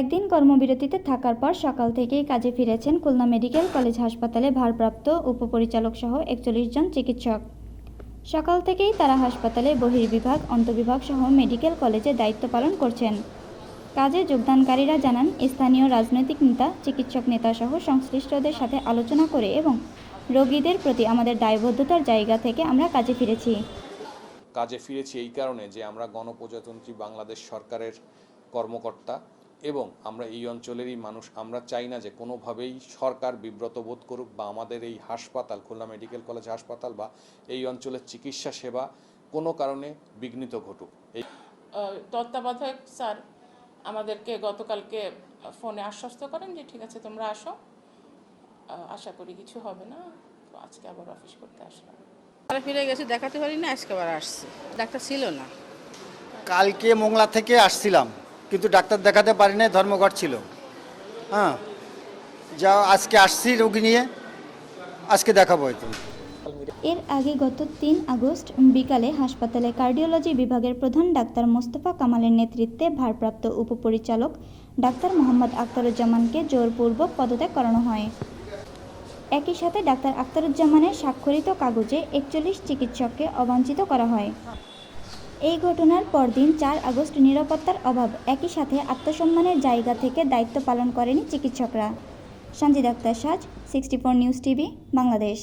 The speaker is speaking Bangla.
একদিন কর্মবিরতিতে থাকার পর সকাল থেকেই কাজে ফিরেছেন খুলনা মেডিকেল কলেজ হাসপাতালে ভারপ্রাপ্ত উপপরিচালক সহ একচল্লিশ জন চিকিৎসক। সকাল থেকেই তারা হাসপাতালে বহির্বিভাগ অন্তবিভাগ সহ মেডিকেল কলেজে দায়িত্ব পালন করছেন। কাজে যোগদানকারীরা জানান, স্থানীয় রাজনৈতিক নেতা, চিকিৎসক নেতা সহ সংশ্লিষ্টদের সাথে আলোচনা করে এবং রোগীদের প্রতি আমাদের দায়বদ্ধতার জায়গা থেকে আমরা কাজে ফিরেছি। কাজে ফিরেছি এই কারণে যে আমরা গণপ্রজাতন্ত্রী বাংলাদেশ সরকারের কর্মকর্তা এবং আমরা এই অঞ্চলেরই মানুষ আমরা চাই না যে কোনোভাবেই সরকার বিব্রত বোধ করুক বা আমাদের এই হাসপাতাল খুলনা মেডিকেল কলেজ হাসপাতাল বা এই অঞ্চলের চিকিৎসা সেবা কোনো কারণে বিঘ্নিত ঘটুক। এই তত্ত্বাবধায়ক স্যার আমাদেরকে গতকালকে ফোনে আশ্বস্ত করেন যে ঠিক আছে তোমরা আসো। আশা করি কিছু হবে না। তো আজকে আবার অফিস করতে আসলাম। ফিরে গেছি দেখাতে পারি না আজকে আবার আসছি। ডাক্তার ছিল না। কালকে মোংলা থেকে আসছিলাম। কিন্তু ডাক্তার দেখাতে পারি নাই, ধর্মঘট ছিল। হ্যাঁ। যা আজকে আসছি রোগী নিয়ে। আজকে দেখাবো হয়তো এর আগে গত তিন আগস্ট বিকালে হাসপাতালে কার্ডিওলজি বিভাগের প্রধান ডাক্তার মোস্তফা কামালের নেতৃত্বে ভারপ্রাপ্ত উপপরিচালক ডাক্তার মোহাম্মদ আখতারুজ্জামানকে জোরপূর্বক পদত্যাগ করানো হয়। একই সাথে ডাক্তার আখতারুজ্জামানের স্বাক্ষরিত কাগজে একচল্লিশ চিকিৎসককে অবাঞ্ছিত করা হয়। এই ঘটনার পরদিন চার আগস্ট নিরাপত্তার অভাব, একই সাথে আত্মসম্মানের জায়গা থেকে দায়িত্ব পালন করেনি চিকিৎসকরা। সঞ্জিদ আক্তার, সাজ, sixty four news TV, Bangladesh.